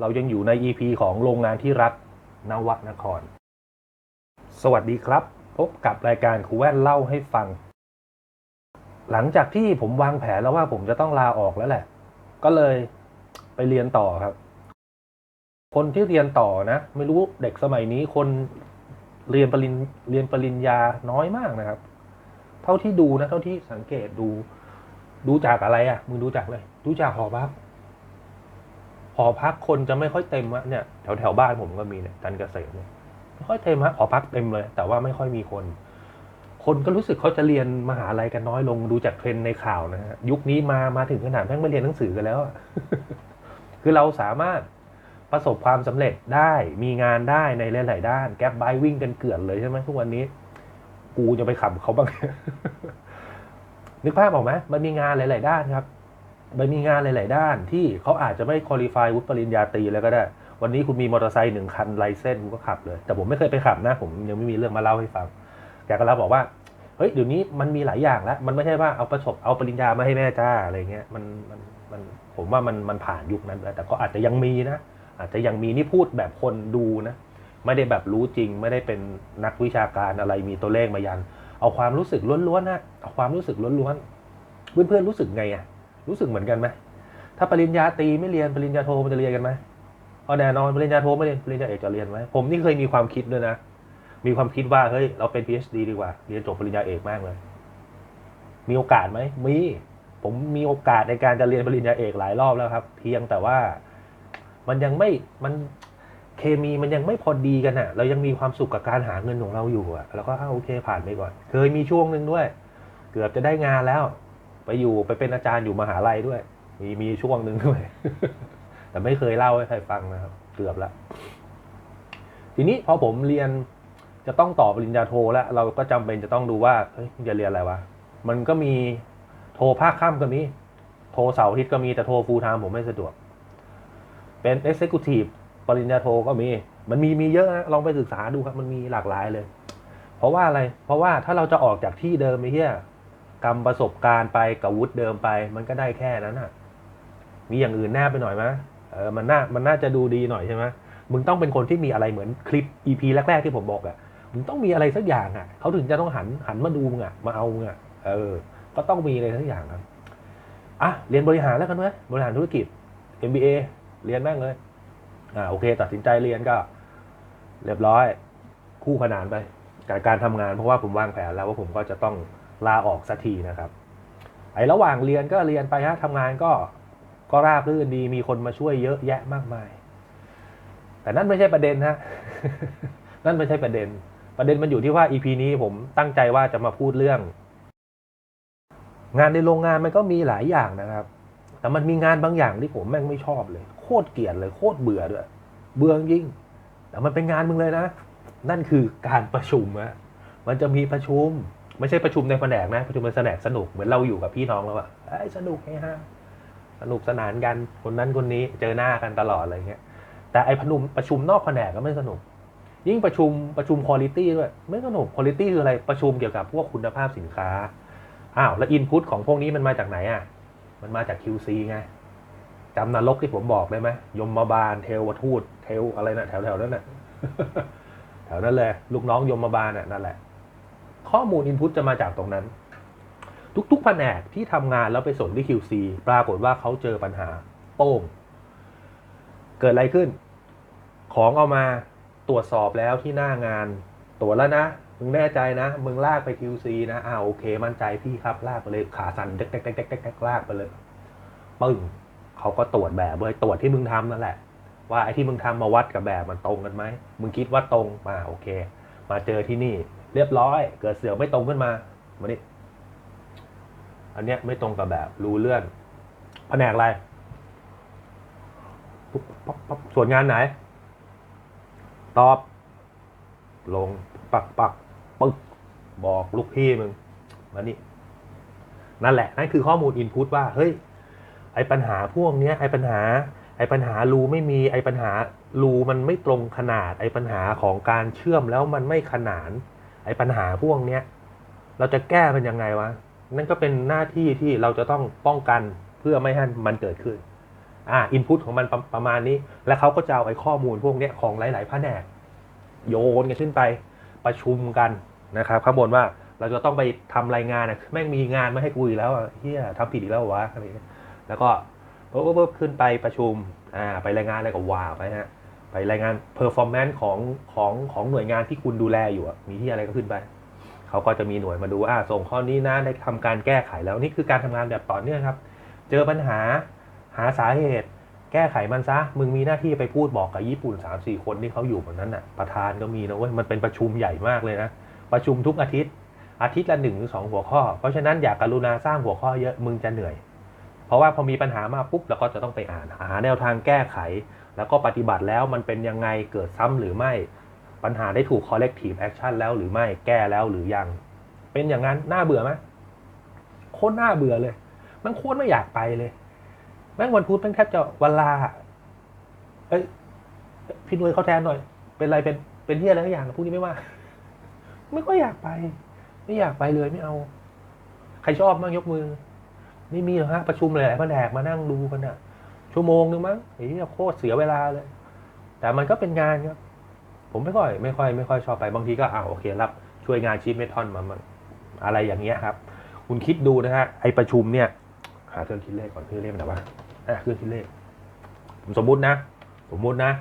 เรายังอยู่ใน EP ของโรงงานที่รักนวนคร สวัสดีครับ พบกับรายการครูแว่นเล่าให้ฟัง หลังจากที่ผมวางแผนแล้วว่าผมจะต้องลาออกแล้วแหละ ก็เลยไปเรียนต่อครับ คนที่เรียนต่อนะ ไม่รู้เด็กสมัยนี้คนเรียนปริญเรียนปริญญาน้อยมากนะครับ เท่าที่ดูนะ เท่าที่สังเกตดู ดูจากอะไรอะมึงดูจากเลย ดูจากหอพัก หอพักคนจะไม่ค่อยเต็มอะเนี่ยแถวแถวบ้านผมก็มีเนี่ยจันเกษมเนี่ยไม่ค่อยเต็มฮะหอพักเต็มเลย แต่ว่าไม่ค่อยมีคน คนก็รู้สึกเขาจะเรียนมหาลัยกันน้อยลงดูจากเทรนในข่าวนะฮะยุคนี้มามาถึงขนาดแม่งไม่เรียนหนังสือกันแล้วอะคือเราสามารถประสบความสำเร็จได้มีงานได้ในหลาย ๆ ด้าน แก๊ปไบวิ่งกันเกลื่อนเลยใช่ไหมทุกวันนี้ กูจะไปขับเขาบ้าง นึกภาพออกไหมมันมีงานหลาย ๆ ด้านครับ มันมีงานหลาย ๆ ด้านที่เขาอาจจะไม่คุริฟายวุฒิปริญญาตรีแล้วก็ได้ วันนี้คุณมีมอเตอร์ไซค์หนึ่งคันไลเซนส์คุณก็ขับเลย แต่ผมไม่เคยไปขับนะ ผมยังไม่มีเรื่องมาเล่าให้ฟังแกก็เล่าบอกว่าเฮ้ยเดี๋ยวนี้มันมีหลายอย่างแล้ว มันไม่ใช่ว่าเอาประสบเอาปริญญามาให้แม่จ้าอะไรเงี้ยมันมันมันผมว่ามันมันผ่านยุคนั้นแล้วแต่ก็อาจจะยังมีนะ อาจจะยังมีนี่พูดแบบคนดูนะ ไม่ได้แบบรู้จริง ไม่ได้เป็นนักวิชาการอะไรมีตัวเลขมายัน เอาความรู้สึกล้วนๆนะเอาความรู้สึกล้วนๆเพื่อนๆรู้สึกไงอะ รู้สึกเหมือนกันไหมถ้าปริญญาตรีไม่เรียนปริญญาโทมันจะเรียนกันไหมเอาแน่นอนปริญญาโทไม่เรียนปริญญาเอกจะเรียนไหมผมนี่เคยมีความคิดด้วยนะ มีความคิดว่าเฮ้ยเราเป็น PhD ดีกว่า เรียนจบปริญญาเอกมากเลย มีโอกาสไหมมีผมมีโอกาสในการจะเรียนปริญญาเอกหลายรอบแล้วครับ เพียงแต่ว่ามันยังไม่มันเคมีมันยังไม่พอดีกันอะเรายังมีความสุขกับการหาเงินของเราอยู่อะแล้วก็อ้าวโอเคผ่านไปก่อน เคยมีช่วงหนึ่งด้วย เกือบจะได้งานแล้ว ไปอยู่ไปเป็นอาจารย์อยู่มหาลัยด้วย มีมีช่วงหนึ่งด้วย แต่ไม่เคยเล่าให้ใครฟังนะครับ เกือบละทีนี้พอผมเรียนจะต้องต่อปริญญาโทแล้ว เราก็จำเป็นจะต้องดูว่าเฮ้ยจะเรียนอะไรวะมันก็มีโทรภาคค่ำก็มีโทรเสาร์อาทิตย์ก็มีแต่โทรฟูลไทม์ผมไม่สะดวก เป็น Executive ปริญญาโทก็มี มันมีมีเยอะนะลองไปศึกษาดูครับ มันมีหลากหลายเลย เพราะว่าอะไร เพราะว่าถ้าเราจะออกจากที่เดิมไอ้เหี้ย กรรมประสบการณ์ไปกับวุฒิเดิมไป มันก็ได้แค่นั้นอะมีอย่างอื่นแนบไปหน่อยไหมเออมันน่ามันน่าจะดูดีหน่อยใช่ไหมมึงต้องเป็นคนที่มีอะไรเหมือนคลิป EP แรกๆที่ผมบอกอะ่ะมึงต้องมีอะไรสักอย่างอะ่ะเขาถึงจะต้องหันหันมาดูมึงอะ่ะมาเอามึงอะ่ะเออ ก็ต้องมีอะไรสักอย่างครับอะเรียนบริหารแล้วกันไหมบริหารธุรกิจ MBA เรียนแม่งเลย อ่าโอเค ตัดสินใจเรียนก็ เรียบร้อย คู่ขนานไปกับการทำงานเพราะว่าผมวางแผนแล้วว่าผมก็จะต้อง ลาออกสักทีนะครับไอ้ระหว่างเรียนก็เรียนไปฮะทำงานก็ก็ราบรื่นดีมีคนมาช่วยเยอะแยะมากมาย แต่นั่นไม่ใช่ประเด็นฮะนั่นไม่ใช่ประเด็น ประเด็นมันอยู่ที่ว่า EP นี้ผมตั้งใจว่าจะมาพูดเรื่อง งานในโรงงานมันก็มีหลายอย่างนะครับ แต่มันมีงานบางอย่างที่ผมแม่งไม่ชอบเลย โคตรเกลียดเลยโคตรเบื่อด้วย เบื่อจริงแต่มันเป็นงานมึงเลยนะ นั่นคือการประชุมอะมันจะมีประชุม ไม่ใช่ประชุมในแผนกนะประชุมในแผนกสนุกเหมือนเราอยู่กับพี่น้องแล้วอะเอ้สนุกไงฮะสนุกสนานกันคนนั้นคนนี้เจอหน้ากันตลอดอะไรเงี้ยแต่ไอ้พนุมประชุมนอกแผนกก็ไม่สนุก ยิ่งประชุมประชุมคุณ i t y ด้วยไม่สนุกคุณ i t y คืออะไรประชุมเกี่ยวกับพวกคุณภาพสินค้าอ้าวแล้วอินพุตของพวกนี้มันมาจากไหนอะมันมาจาก QC ไงจำนรกที่ผมบอกได้ไหมยมมาบาลเทวทูตเทวอะไรนะแถวแถวๆนั้นน่ะแถวนั้นเลยลูกน้องยมมาบาลน่ะนั่นแหละ ข้อมูลอินพุตจะมาจากตรงนั้น ทุกๆแผนกที่ทำงานแล้วไปส่งที่ QC ปรากฏว่าเขาเจอปัญหาโป้ง เกิดอะไรขึ้น ของเอามาตรวจสอบแล้วที่หน้างานตรวจแล้วนะ มึงแน่ใจนะ มึงลากไป QC นะอ่าโอเค มั่นใจพี่ครับลากไปเลยขาสั่นเด็กเด็กเด็กเด็กเด็กลากไปเลยปึ้งเขาก็ตรวจแบบเลยตรวจที่มึงทำนั่นแหละ ว่าไอ้ที่มึงทำมาวัดกับแบบมันตรงกันไหมมึงคิดว่าตรงมาโอเค มาเจอที่นี่ เรียบร้อย เกิดเสือกไม่ตรงขึ้นมามานี่อันเนี้ยไม่ตรงกับแบบรูเลื่อนแผนกอะไรปุ๊บปั๊บปั๊บส่วนงานไหน ตอบ ลง ปักปักปึ๊กบอกลูกพี่มึงมานี่นั่นแหละ นั่นคือข้อมูลอินพุตว่า เฮ้ย ไอ้ปัญหาพวกเนี้ย ไอ้ปัญหา ไอ้ปัญหารูไม่มี ไอ้ปัญหารูมันไม่ตรงขนาด ไอ้ปัญหาของการเชื่อมแล้วมันไม่ขนาน อ้ปัญหาพวกเนี้ยเราจะแก้มันยังไงวะนั่นก็เป็นหน้าที่ที่เราจะต้องป้องกันเพื่อไม่ให้มันเกิดขึ้นอ่าอินพุตของมันประประมาณนี้ แล้วเขาก็จะเอาไอ้ข้อมูลพวกเนี้ยของหลายๆแผนกโยนกันขึ้นไปประชุมกันนะครับข้างบนว่าเราจะต้องไปทำรายงานนะแม่งมีงานม่ให้กูอีกแล้วเฮียทำผิดอีกแล้ววะอะไรเงี้ยแล้วก็ปุ๊บปุ๊บปุ๊บขึ้นไปประชุมอ่าไปรายงานอะไรก็ว่าไปฮะ ไปรายงานเพอร์ฟอร์แมนซ์ของของของหน่วยงานที่คุณดูแลอยู่มีที่อะไรก็ขึ้นไป เขาก็จะมีหน่วยมาดูอ่าส่งข้อนี้นะได้ทำการแก้ไขแล้วนี่คือการทำงานแบบต่อเนื่องครับ เจอปัญหาหาสาเหตุ แก้ไขมันซะ มึงมีหน้าที่ไปพูดบอกกับญี่ปุ่น 3 4 คนที่เขาอยู่บนนั้นน่ะ ประธานก็มีนะเว้ยมันเป็นประชุมใหญ่มากเลยนะ ประชุมทุกอาทิตย์ อาทิตย์ละหนึ่งหรือสองหัวข้อ เพราะฉะนั้นอย่ากกรุณาสร้างหัวข้อเยอะมึงจะเหนื่อย เพราะว่าพอมีปัญหามาปุ๊บเราก็จะต้องไปอ่านหาแนวทางแก้ไข แล้วก็ปฏิบัติแล้วมันเป็นยังไงเกิดซ้ำหรือไม่ปัญหาได้ถูก corrective action แล้วหรือไม่แก้แล้วหรือยัง เป็นอย่างนั้นน่าเบื่อไหมโคตรน่าเบื่อเลย มันโคตรไม่อยากไปเลย แม่งวันพุธแม่งแทบจะวันลาเอ้ยพี่หนวยเขาแทนหน่อย เป็นอะไรเป็นเป็นที่อะไรทุกอย่างพวกนี้ไม่ว่า ไม่ก็อยากไป ไม่อยากไปเลยไม่เอา ใครชอบบ้างยกมือ ไม่มีหรอกฮะประชุมหลายๆแผนกมานั่งดูกันอะ ชั่วโมงนึงมั้งอ้เหี้ยโคตรเสียเวลาเลย แต่มันก็เป็นงานครับ ผมไม่ค่อยไม่ค่อยไม่ค่อยชอบไปบางทีก็อ่าโอเครับช่วยงานชีฟเมทอนมามันอะไรอย่างเงี้ยครับ คุณคิดดูนะฮะไอประชุมเนี่ยหาเครื่องคิดเลขก่อนเครื่องเลขมันไหนวะอะเครื่องคิดเลข ผมสมมุตินะ สมมุตินะ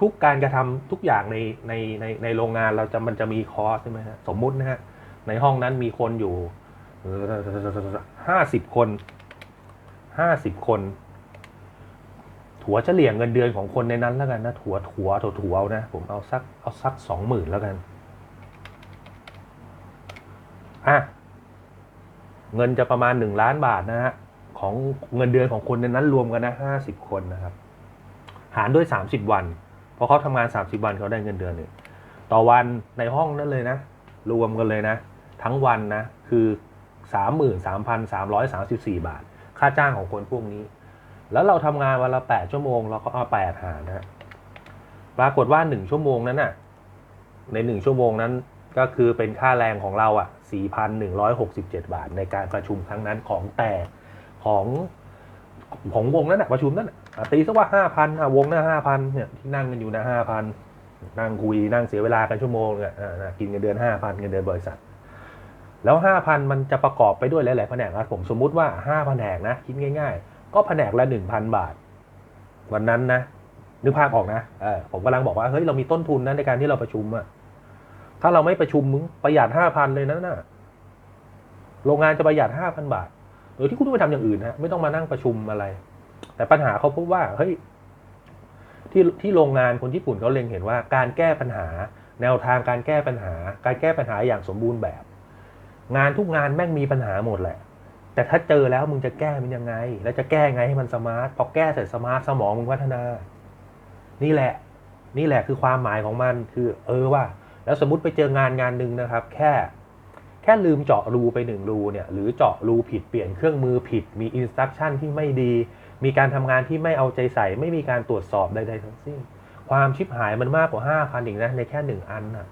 ทุกๆการกระทำทุกอย่างในในในในโรงงานเราจะมันจะมีคอร์สใช่ไหมฮะสมมุตินะฮะในห้องนั้นมีคนอยู่ห้าสิบคนห้าสิบคน ถัวเฉลี่ยเงินเดือนของคนในนั้นแล้วกันนะถัวถัวถัวถัวเอานะผมเอาสักเอาสักสองหมื่นแล้วกันอะเงินจะประมาณหนึ่งล้านบาทนะฮะของเงินเดือนของคนในนั้นรวมกันนะห้าสิบคนนะครับ หารด้วยสามสิบวันพราะเขาทำงานสามสิบวันเขาได้เงินเดือนหนึ่งต่อวันในห้องนั้นเลยนะ รวมกันเลยนะ ทั้งวันนะคือสามหมื่นสามพันสามร้อยสามสิบสี่บาท ค่าจ้างของคนพวกนี้ แล้วเราทำงานวันละแปดชั่วโมงเราก็เอาแปดหารนะฮะปรากฏว่าหนึ่งชั่วโมงนั้นน่ะ ในหนึ่งชั่วโมงนั้นก็คือเป็นค่าแรงของเราอะ 4,167 บาท ในการประชุมครั้งนั้นของแต่ของของวงนั้นน่ะประชุมนั้นนะตีซะว่า5,000อะวงหน้า5,000เนี่ยที่นั่งกันอยู่นะ5,000นั่งคุยนั่งเสียเวลากันชั่วโมงเนี่ยอ่ากินเงินเดือน5,000เงินเดือนบริษัท แล้ว5,000มันจะประกอบไปด้วยหลายๆแผนกนะผมสมมุติว่า5แผนกนะคิดง่าย ๆ ก็แผนกละ1,000บาท วันนั้นนะนึกภาพออกนะเออผมกำลังบอกว่าเฮ้ยเรามีต้นทุนนะในการที่เราประชุมอะถ้าเราไม่ประชุมมึงประหยัดห้าพันเลยนะน่ะโรงงานจะประหยัดห้าพันบาทโดยที่คุณไม่ทำอย่างอื่นฮะไม่ต้องมานั่งประชุมอะไร แต่ปัญหาเขาพบว่าเฮ้ยที่ที่โรงงานคนญี่ปุ่นเขาเล็งเห็นว่าการแก้ปัญหา แนวทางการแก้ปัญหา การแก้ปัญหาอย่างสมบูรณ์แบบ งานทุกงานแม่งมีปัญหาหมดแหละ แต่ถ้าเจอแล้วมึงจะแก้มันยังไง แล้วจะแก้ไงให้มันสมาร์ทพอแก้เสร็จสมาร์ทสมองมึงพัฒนา นี่แหละ นี่แหละคือความหมายของมันคือ เออว่า แล้วสมมติไปเจองานงานหนึ่งนะครับ แค่ แค่ลืมเจาะรูไปหนึ่งรูเนี่ย หรือเจาะรูผิดเปลี่ยนเครื่องมือผิด มีอินสตรั c ชั่นที่ไม่ดี มีการทำงานที่ไม่เอาใจใส่ ไม่มีการตรวจสอบใดๆทั้งสิ้น ความชิบหายมันมากกว่า5,000อีกนะในแค่หนึ่งอันน่ะ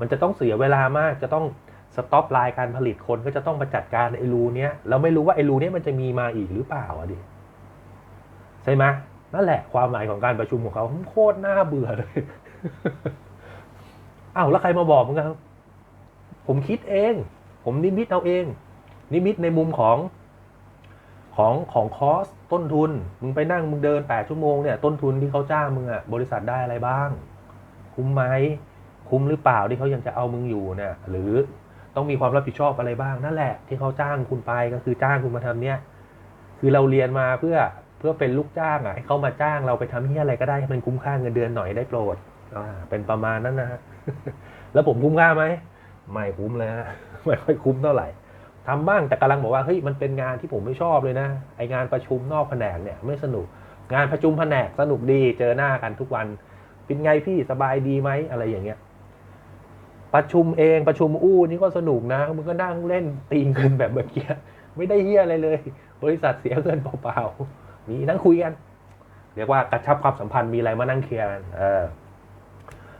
มันจะต้องเสียเวลามากจะต้อง สต็อปไลน์การผลิตคนก็จะต้องมาจัดการไอ้รูเนี้ยเราไม่รู้ว่าไอ้รูเนี้ยมันจะมีมาอีกหรือเปล่าอะดิใช่ไหมนั่นแหละความหมายของการประชุมของเขาโคตรน่าเบื่อเลยอ้าวแล้วใครมาบอกมึงครับผมคิดเอง ผมนิมิตเอาเอง นิมิตในมุมของของของคอสต้นทุน มึงไปนั่งมึงเดินแปดชั่วโมงเนี่ยต้นทุนที่เขาจ้างมึงอะบริษัทได้อะไรบ้าง คุ้มไหมคุ้มหรือเปล่าที่เขายังจะเอามึงอยู่เนี่ยหรือ ต้องมีความรับผิดชอบอะไรบ้างนั่นแหละ ที่เขาจ้างคุณไปก็คือจ้างคุณมาทำเนี่ยคือเราเรียนมาเพื่อเพื่อเป็นลูกจ้างอะให้เขามาจ้างเราไปทำที่อะไรก็ได้ให้มันคุ้มค่าเงินเดือนหน่อยได้โปรดอ่าเป็นประมาณนั้นนะฮะแล้วผมคุ้มค่าไหมไม่คุ้มเลยฮะไม่ค่อยคุ้มเท่าไหร่ทำบ้างแต่กำลังบอกว่าเฮ้ยมันเป็นงานที่ผมไม่ชอบเลยนะไองานประชุมนอกแผนกเนี่ยไม่สนุก งานประชุมแผนกสนุกดีเจอหน้ากันทุกวันเป็นไงพี่สบายดีไหมอะไรอย่างเงี้ย ประชุมเองประชุมอู้นี่ก็สนุกนะมึงก็นั่งเล่นตีเงินแบบเมื่อกี้ไม่ได้เฮียอะไรเลย บริษัทเสียเงินเปล่าๆมีนั่งคุยกัน เรียกว่ากระชับความสัมพันธ์มีอะไรมานั่งเคลียร์กันเออ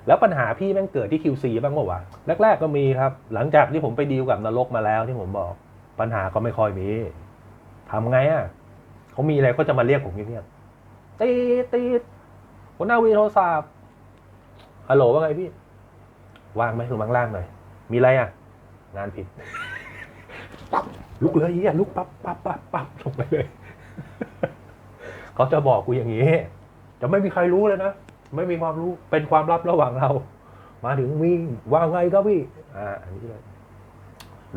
แล้วปัญหาพี่แม่งเกิดที่ QC บ้างป่าวะแรก ๆ ก็มีครับ หลังจากที่ผมไปดีลกับนรกมาแล้วที่ผมบอก ปัญหาก็ไม่ค่อยมีทำไงอะเขามีอะไรก็จะมาเรียกผมเงียบตีตีหัวหน้าวีโทรศัพท์ฮัลโหลว่าไงพี่ ว่างไหมลงมาข้างล่างหน่อย มีอะไรอะ งานผิด ปั๊บลุกเลยเฮียลุกปั๊บปั๊บปั๊บปั๊บลงไปเลย เขาจะบอกกูอย่างนี้ จะไม่มีใครรู้เลยนะ ไม่มีความรู้ เป็นความลับระหว่างเรา มาถึงวิ่งว่าไงก็พี่ อ่า อันนี้เลย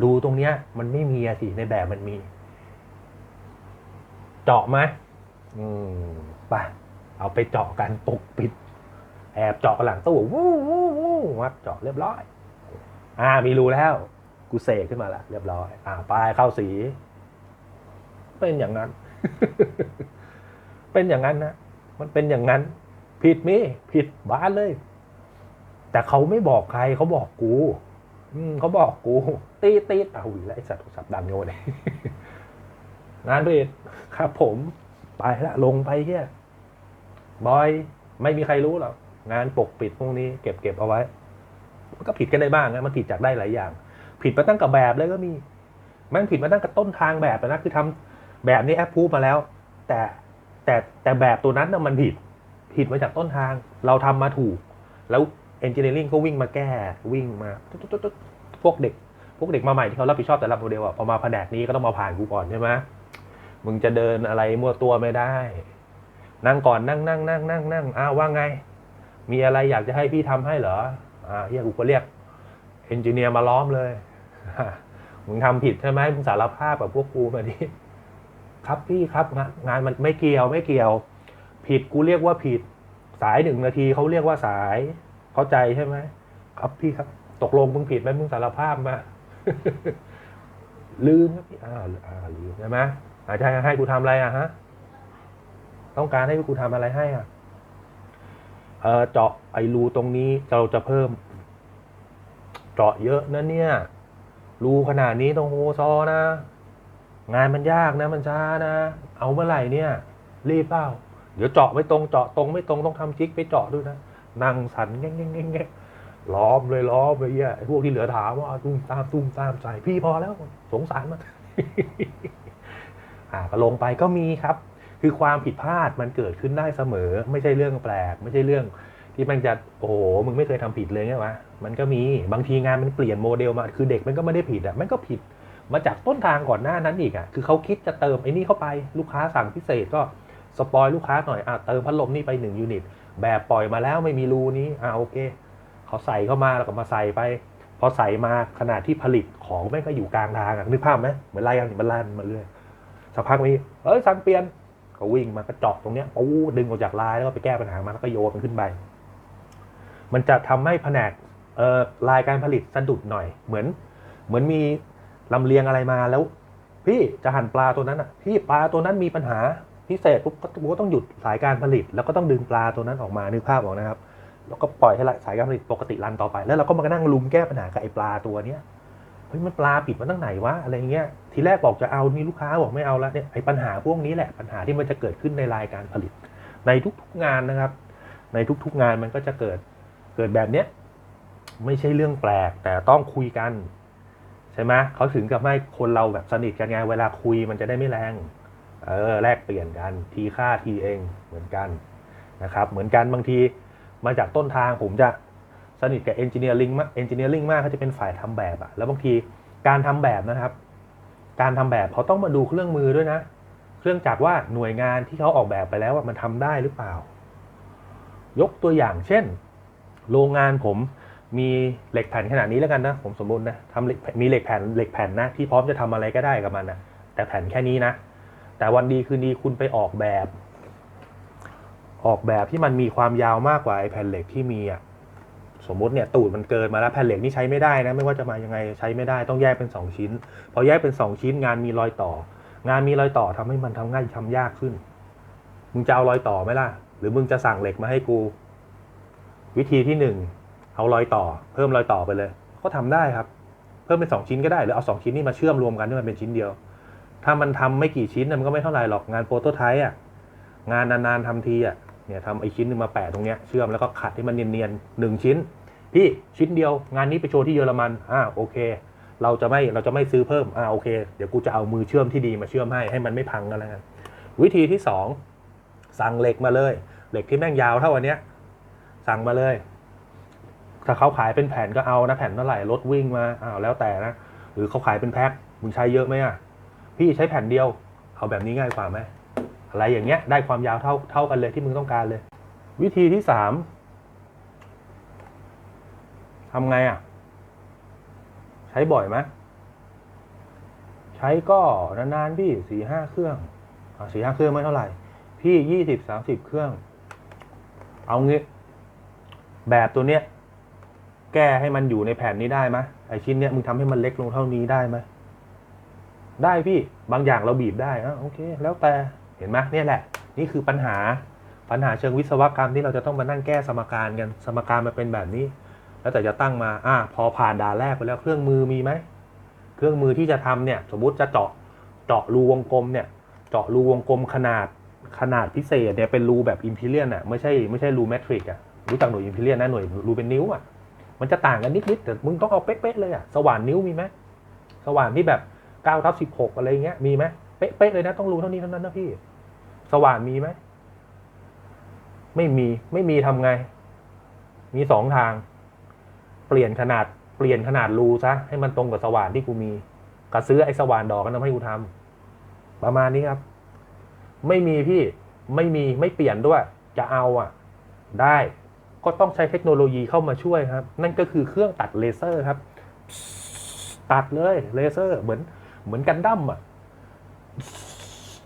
รูตรงเนี้ย มันไม่มีอะสิ ในแบบมันมี เจาะไหมอืมไปเอาไปเจาะกันปกปิด แอบเจาะหลังตู้วู้วู้วู้วัดเจาะเรียบร้อย อ่า มีรูแล้ว กูเสกขึ้นมาละเรียบร้อย อ่าปลายเข้าสี เป็นอย่างนั้น เป็นอย่างนั้นนะมันเป็นอย่างนั้น ผิดมีผิดบ้านเลย แต่เขาไม่บอกใครเขาบอกกู อืมเขาบอกกู ตีตีดเอาอีกแล้วไอ้สัตว์โทรศัพท์ดังโง่เลยงานผิดครับผม ไปละลงไปเฮียบอย ไม่มีใครรู้หรอก งานปกปิดพวกนี้เก็บเก็บเอาไว้มันก็ผิดกันได้บ้างนะมันผิดจากได้หลายอย่าง ผิดมาตั้งกับแบบเลยก็มีแมันผิดมาตั้งกับต้นทางแบบนะคือทำแบบนี้แอปพูมาแล้ว แต่แต่แต่แบบตัวนั้นนะมันผิดผิดมาจากต้นทาง เราทำมาถูก แล้วเอนจิเนียริงก็วิ่งมาแก้วิ่งมาตุ๊ดตุ๊ดตุ๊ดพวกเด็ก พวกเด็กมาใหม่ที่เขารับผิดชอบแต่ละโมเดลอะพอมาแผนกนี้ก็ต้องมาผ่านกูก่อนใช่ไหมมึงจะเดินอะไรมั่วตัวไม่ได้ นั่งก่อนนั่งนั่งนั่งนั่งนั่งอ้าวว่าไง มีอะไรอยากจะให้พี่ทำให้เหรออ่าเฮียกูก็เรียกเอนจิเนียร์มาล้อมเลยมึงทำผิดใช่ไหมมึงสารภาพกับพวกกูมาดิครับพี่ครับงานมันไม่เกี่ยวไม่เกี่ยว ผิดกูเรียกว่าผิด สายหนึ่งนาทีเขาเรียกว่าสายเข้าใจใช่ไหมครับพี่ครับ ตกลงมึงผิดไหมมึงสารภาพมาลืมครับพี่อ่าอ่าลืมใช่ไหมอาจารย์ให้กูทำอะไรอะฮะ ต้องการให้กูทำอะไรให้อะ เออเจาะไอรูตรงนี้เราจะเพิ่ม เจาะเยอะนะเนี่ยรูขนาดนี้ต้องโฮซอนะ งานมันยากนะมันช้านะ เอาเมื่อไหร่เนี่ย รีบเปล่าเดี๋ยวเจาะไม่ตรงเจาะตรงไม่ตรงต้องทำจิกไปเจาะด้วยนะนั่งสันแง่งแง่งแง่งแง่งล้อมเลยล้อมเลยเหี้ยพวกที่เหลือถามว่าตุ้มตามตุ้มตามใส่พี่พอแล้ว สงสารมันอ่าก็ลงไปก็มีครับ คือความผิดพลาดมันเกิดขึ้นได้เสมอ ไม่ใช่เรื่องแปลก ไม่ใช่เรื่องที่มันจะโอ้โหมึงไม่เคยทำผิดเลยไงวะมันก็มีบางทีงานมันเปลี่ยนโมเดลมาคือเด็กมันก็ไม่ได้ผิดอะมันก็ผิดมาจากต้นทางก่อนหน้านั้นอีกอะคือเขาคิดจะเติมไอ้นี่เข้าไปลูกค้าสั่งพิเศษก็สปอยลูกค้าหน่อยอะเติมพัดลมนี่ไปหนึ่งยูนิตแบบปล่อยมาแล้วไม่มีรูนี้อะโอเคเขาใส่เข้ามาแล้วก็มาใส่ไป พอใส่มาขนาดที่ผลิตของแม่งก็อยู่กลางทางอะนึกภาพไหมเหมือนไล่กันมันลั่นมาเรื่อยสักพักมีเอ้ยสั่งเปลี่ยน ก็วิ่งมากระเจาะตรงเนี้ยปูดึงออกจากลายแล้วก็ไปแก้ปัญหามาแล้วก็โยนมันขึ้นไป มันจะทำให้แผนกเอ่อลายการผลิตสะดุดหน่อย เหมือน เหมือนมีลำเลียงอะไรมาแล้ว พี่จะหั่นปลาตัวนั้นอะพี่ปลาตัวนั้นมีปัญหาพิเศษปุ๊บก็ก็ต้องหยุดสายการผลิต แล้วก็ต้องดึงปลาตัวนั้นออกมานึกภาพออกนะครับ แล้วก็ปล่อยให้สายการผลิตปกติรันต่อไป แล้วเราก็มานั่งลุมแก้ปัญหากับไอ้ปลาตัวเนี้ย เฮ้ยมันปลาปิดมาตั้งไหนวะอะไรเงี้ยทีแรกบอกจะเอามีลูกค้าบอกไม่เอาแล้วเนี่ยไอ้ปัญหาพวกนี้แหละปัญหาที่มันจะเกิดขึ้นในรายการผลิต ในทุกๆงานนะครับ ในทุกๆงานมันก็จะเกิดเกิดแบบเนี้ยไม่ใช่เรื่องแปลกแต่ต้องคุยกันใช่ไหมเขาถึงกับไม่คนเราแบบสนิทกันไงเวลาคุยมันจะได้ไม่แรงเออแลกเปลี่ยนกันทีค่าทีเองเหมือนกันนะครับ เหมือนกันบางทีมาจากต้นทางผมจะ สนิทกับเอนจิเนียริงมากเอนจิเนียริงมากเขาจะเป็นฝ่ายทำแบบอะแล้วบางทีการทำแบบนะครับ การทำแบบเขาต้องมาดูเครื่องมือด้วยนะ เครื่องจักรว่าหน่วยงานที่เขาออกแบบไปแล้วว่ามันทำได้หรือเปล่า ยกตัวอย่างเช่น โรงงานผมมีเหล็กแผ่นขนาดนี้แล้วกันนะ ผมสมมตินะทำมีเหล็กแผ่นเหล็กแผ่นนะที่พร้อมจะทำอะไรก็ได้กับมันนะแต่แผ่นแค่นี้นะ แต่วันดีคืนดีคุณไปออกแบบ ออกแบบที่มันมีความยาวมากกว่าไอ้แผ่นเหล็กที่มีอะ สมมติเนี่ยตูดมันเกินมาแล้วแผ่นเหล็กนี่ใช้ไม่ได้นะไม่ว่าจะมายังไงใช้ไม่ได้ต้องแยกเป็น 2 ชิ้น พอแยกเป็น 2 ชิ้นงานมีรอยต่อ งานมีรอยต่อทำให้มันทำง่ายทำยากขึ้น มึงจะเอารอยต่อไหมล่ะ หรือมึงจะสั่งเหล็กมาให้กู วิธีที่หนึ่งเอารอยต่อ เพิ่มรอยต่อไปเลย ก็ทำได้ครับ เพิ่มเป็นสองชิ้นก็ได้หรือเอาสองชิ้นนี่มาเชื่อมรวมกันให้มันเป็นชิ้นเดียว ถ้ามันทำไม่กี่ชิ้นน่ะมันก็ไม่เท่าไหร่หรอกงานโปรโตไทป์อะงานนานๆทำทีอะเนี่ยทำไอชิ้นหนึงมาแปะตรงเนี้ยเชื่อมแล้วก็ขัดให้มันเนียนๆหนึ่งชิ้น พี่ชิ้นเดียวงานนี้ไปโชว์ที่เยอรมันอ่าโอเค เราจะไม่เราจะไม่ซื้อเพิ่มอ่าโอเค เดี๋ยวกูจะเอามือเชื่อมที่ดีมาเชื่อมให้ให้มันไม่พังกันแล้วกันวิธีที่สองสั่งเหล็กมาเลย เหล็กที่แม่งยาวเท่าอันเนี้ยสั่งมาเลย ถ้าเขาขายเป็นแผ่นก็เอานะแผ่นเท่าไหร่รถวิ่งมาอ้าวแล้วแต่นะหรือเขาขายเป็นแพ็คมึงใช้เยอะไหมอะพี่ใช้แผ่นเดียวเอาแบบนี้ง่ายกว่าไหมอะไรอย่างเงี้ยได้ความยาวเท่าเท่ากันเลยที่มึงต้องการเลย วิธีที่สาม ทำไงอะ ใช้บ่อยไหมใช้ก็นานๆพี่สี่ห้าเครื่องสี่ห้าเครื่องไม่เท่าไหร่ พี่ยี่สิบสามสิบเครื่อง เอางี้แบบตัวเนี้ย แก้ให้มันอยู่ในแผ่นนี้ได้ไหมไอชิ้นเนี้ยมึงทำให้มันเล็กลงเท่านี้ได้ไหมได้พี่บางอย่างเราบีบได้อะโอเค แล้วแต่เห็นไหมเนี่ยแหละ นี่คือปัญหาปัญหาเชิงวิศวกรรมที่เราจะต้องมานั่งแก้สมการกัน สมการมันเป็นแบบนี้ แล้วแต่จะตั้งมาอ่าพอผ่านด่านแรกไปแล้วเครื่องมือมีไหมเครื่องมือที่จะทำเนี่ยสมมติจะเจาะเจาะรูวงกลมเนี่ยเจาะรูวงกลมขนาดขนาดพิเศษเนี่ยเป็นรูแบบอิมพีเรียนอะไม่ใช่ไม่ใช่รูแมทริกอะรู้จักหน่วยอิมพีเรียนนะหน่วยรูเป็นนิ้วอะมันจะต่างกันนิดๆแต่มึงต้องเอาเป๊ะๆเลยอะสว่านนิ้วมีไหมสว่านที่แบบ9ทับ16 อะไรเงี้ยมีไหมเป๊ะๆเลยนะ ต้องรู้เท่านี้เท่านั้นนะพี่ สว่านมีไหมไม่มีไม่มีทำไง มีสองทาง เปลี่ยนขนาดเปลี่ยนขนาดรูซะให้มันตรงกับสว่านที่กูมีก็ซื้อไอ้สว่านดอกกันให้กูทำประมาณนี้ครับ ไม่มีพี่ไม่มีไม่เปลี่ยนด้วย จะเอาอะ ได้ก็ต้องใช้เทคโนโลยีเข้ามาช่วยครับ นั่นก็คือเครื่องตัดเลเซอร์ครับ ตัดเลยเลเซอร์เหมือนเหมือนกันดั้มอะ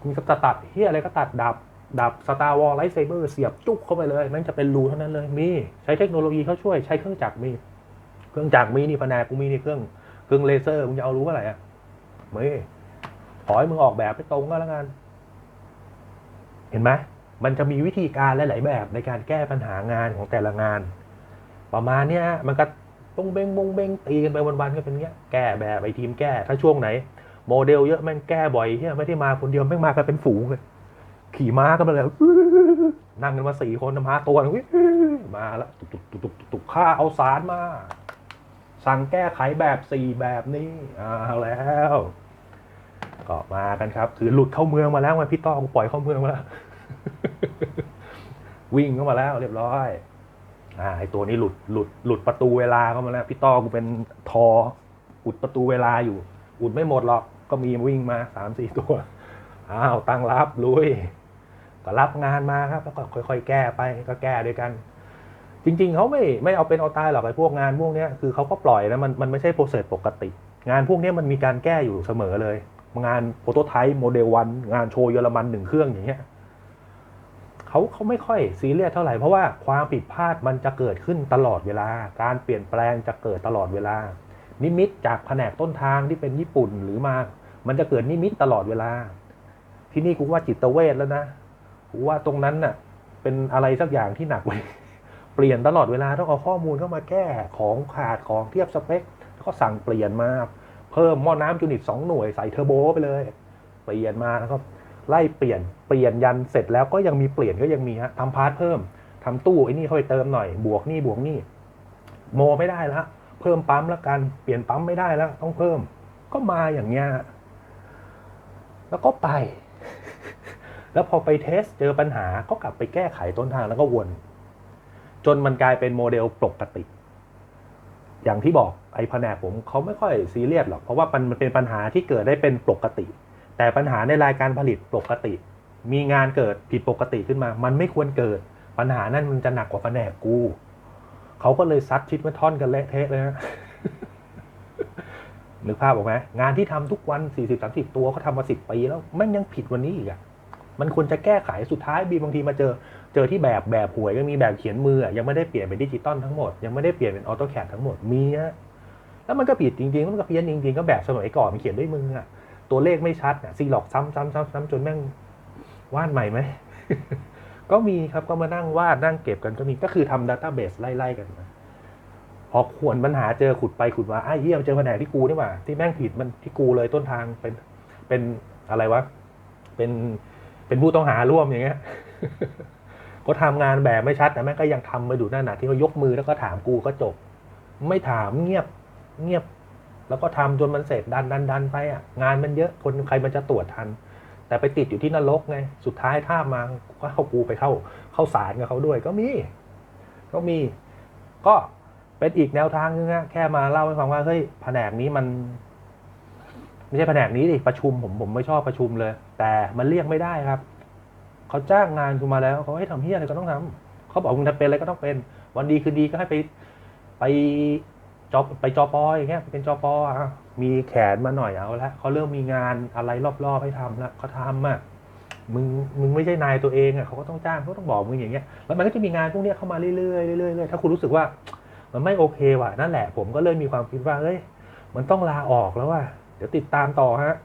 มีก็ตัดตัดเฮียอะไรก็ตัดดับดับสตาร์วอลไลท์เซเบอร์เสียบจุกเข้าไปเลย นั่นจะเป็นรูเท่านั้นเลยมีใช้เทคโนโลยีเข้าช่วยใช้เครื่องจักรมี เครื่องจักรมีนี่แผนกกูมีนี่เครื่องเครื่องเลเซอร์มึงจะเอารู้อะไรอะไม่ขอให้มึงออกแบบให้ตรงก็แล้วกัน เห็นไหมมันจะมีวิธีการหลาย ๆ แบบในการแก้ปัญหางานของแต่ละงาน ประมาณเนี้ยมันก็บงเบงบงเบงตีกันไปวันๆก็เป็นเงี้ยแก้แบบไอทีมแก้ ถ้าช่วงไหน โมเดลเยอะแม่งแก้บ่อยเฮียไม่ได้มาคนเดียวแม่งมากันเป็นฝูงเลยขี่ม้ากันมาเลยนั่งกันมาสี่คนมาตัวนึงมาแล้วตุกตุกตุกตุกตุกข้าเอาสารมา สั่งแก้ไขแบบสี่แบบนี้เอาแล้วก็มากันครับ คือหลุดเข้าเมืองมาแล้วไงพี่ต้อกูปล่อยเข้าเมืองมาแล้ว วิ่งเข้ามาแล้วเรียบร้อยอ่าไอตัวนี้หลุดหลุดหลุดประตูเวลาเข้ามาแล้ว พี่ต้อกูเป็นทอ อุดประตูเวลาอยู่ อุดไม่หมดหรอกก็มีวิ่งมาสามสี่ตัวอ้าวตั้งรับลุยก็รับงานมาครับ แล้วก็ค่อย ๆ แก้ไปก็แก้ด้วยกัน จริง ๆเขาไม่ไม่เอาเป็นเอาตายหรอกไอ้พวกงานพวกเนี้ยคือเขาก็ปล่อยนะมันมันไม่ใช่โปรเซสปกติ งานพวกเนี้ยมันมีการแก้อยู่เสมอเลย งานโปรโตไทป์โมเดลวันงานโชว์เยอรมันหนึ่งเครื่องอย่างเงี้ยเขาเขาไม่ค่อยซีเรียสเท่าไหร่เพราะว่าความผิดพลาดมันจะเกิดขึ้นตลอดเวลา การเปลี่ยนแปลงจะเกิดตลอดเวลา นิมิตจากแผนกต้นทางที่เป็นญี่ปุ่นหรือมา มันจะเกิดนิมิตตลอดเวลา ที่นี่กูว่าจิตเวชแล้วนะกูว่าตรงนั้นน่ะ เป็นอะไรสักอย่างที่หนักเลย เปลี่ยนตลอดเวลาต้องเอาข้อมูลเข้ามาแก้ของขาดของเทียบสเปคแล้วก็สั่งเปลี่ยนมาเพิ่มหม้อน้ำยูนิตสองหน่วยใส่เทอร์โบไปเลย เปลี่ยนมาแล้วก็ไล่เปลี่ยนเปลี่ยนยันเสร็จแล้วก็ยังมีเปลี่ยนก็ยังมีฮะทำพาร์ทเพิ่มทำตู้ไอ้นี่เข้าไปเติมหน่อยบวกนี่บวกนี่โมไม่ได้แล้วเพิ่มปั๊มแล้วกันเปลี่ยนปั๊มไม่ได้แล้วต้องเพิ่ม ก็มาอย่างเงี้ยฮะแล้วก็ไป แล้วพอไปเทสเจอปัญหาก็กลับไปแก้ไขต้นทางแล้วก็วน จนมันกลายเป็นโมเดลปกติ อย่างที่บอกไอ้แผนกผมเขาไม่ค่อยซีเรียสหรอก เพราะว่ามันเป็นปัญหาที่เกิดได้เป็นปกติ แต่ปัญหาในรายการผลิตปกติ มีงานเกิดผิดปกติขึ้นมา มันไม่ควรเกิด ปัญหานั้นมันจะหนักกว่าแผนกกูเขาก็เลยซัดชิดมาท่อนกันเละเทะเลยนะนึกภาพออกไหมงานที่ทำทุกวัน 40-30 ตัวเขาทำมาสิบปีแล้วแม่งยังผิดวันนี้อีกอะมันควรจะแก้ไขสุดท้ายบีบางทีมาเจอ เจอที่แบบแบบหวยก็มีแบบเขียนมือยังไม่ได้เปลี่ยนเป็นดิจิตอลทั้งหมดยังไม่ได้เปลี่ยนเป็นออโต้แคดทั้งหมดมีอะแล้วมันก็ผิดจริงๆมันก็เพี้ยนจริงๆก็แบบสมัยก่อนมันเขียนด้วยมืออะตัวเลขไม่ชัดอะซีหลอกซ้ำซ้ำซ้ำซ้ำจนแม่งวาดใหม่ไหมก็มีครับก็มานั่งวาดนั่งเก็บกันก็มีก็คือทำดัตต้าเบสไล่ๆกันมาพอขวนปัญหาเจอขุดไปขุดมาไอ้เหี้ยเจอแผนกที่กูนี่หว่าที่แม่งผิดมันที่กูเลยต้นทางเป็นเป็นอะไรวะเป็นเป็นผู้ต้องหาร่วมอย่างเงี้ย ก็ทำงานแบบไม่ชัดแต่แม่ก็ยังทำมาดูหน้าหนาที่เขายกมือแล้วก็ถามกูก็จบ ไม่ถามเงียบเงียบ แล้วก็ทำจนมันเสร็จดันดันดันไปอะงานมันเยอะคนใครมันจะตรวจทัน แต่ไปติดอยู่ที่นรกไงสุดท้ายถ้ามาก็เขากูไปเข้าเข้าสารกับเขาด้วยก็มีก็มี ก็เป็นอีกแนวทางนึงนะแค่มาเล่าให้ฟังว่าเฮ้ยแผนกนี้มันไม่ใช่แผนกนี้ดิประชุมผมผมไม่ชอบประชุมเลย แต่มันเลี่ยงไม่ได้ครับ เขาจ้างงานคุณมาแล้วเขาให้ทำเฮียอะไรก็ต้องทำเขาบอกคุณจะเป็นอะไรก็ต้องเป็น วันดีคืนดีก็ให้ไปไปจอไปจอปออย่างเงี้ยเป็นจอปออะมีแขนมาหน่อยเอาละเขาเริ่มมีงานอะไรรอบๆให้ทำแล้วเขาทำอะมึงมึงไม่ใช่นายตัวเองอะเขาก็ต้องจ้างเขาต้องบอกมึงอย่างเงี้ยแล้วมันก็จะมีงานพวกเนี้ยเข้ามาเรื่อยๆเรื่อยๆเรื่อยๆถ้าคุณรู้สึกว่า มันไม่โอเคว่ะนั่นแหละ ผมก็เลยมีความคิดว่าเฮ้ยมันต้องลาออกแล้วว่ะเดี๋ยวติดตามต่อฮะ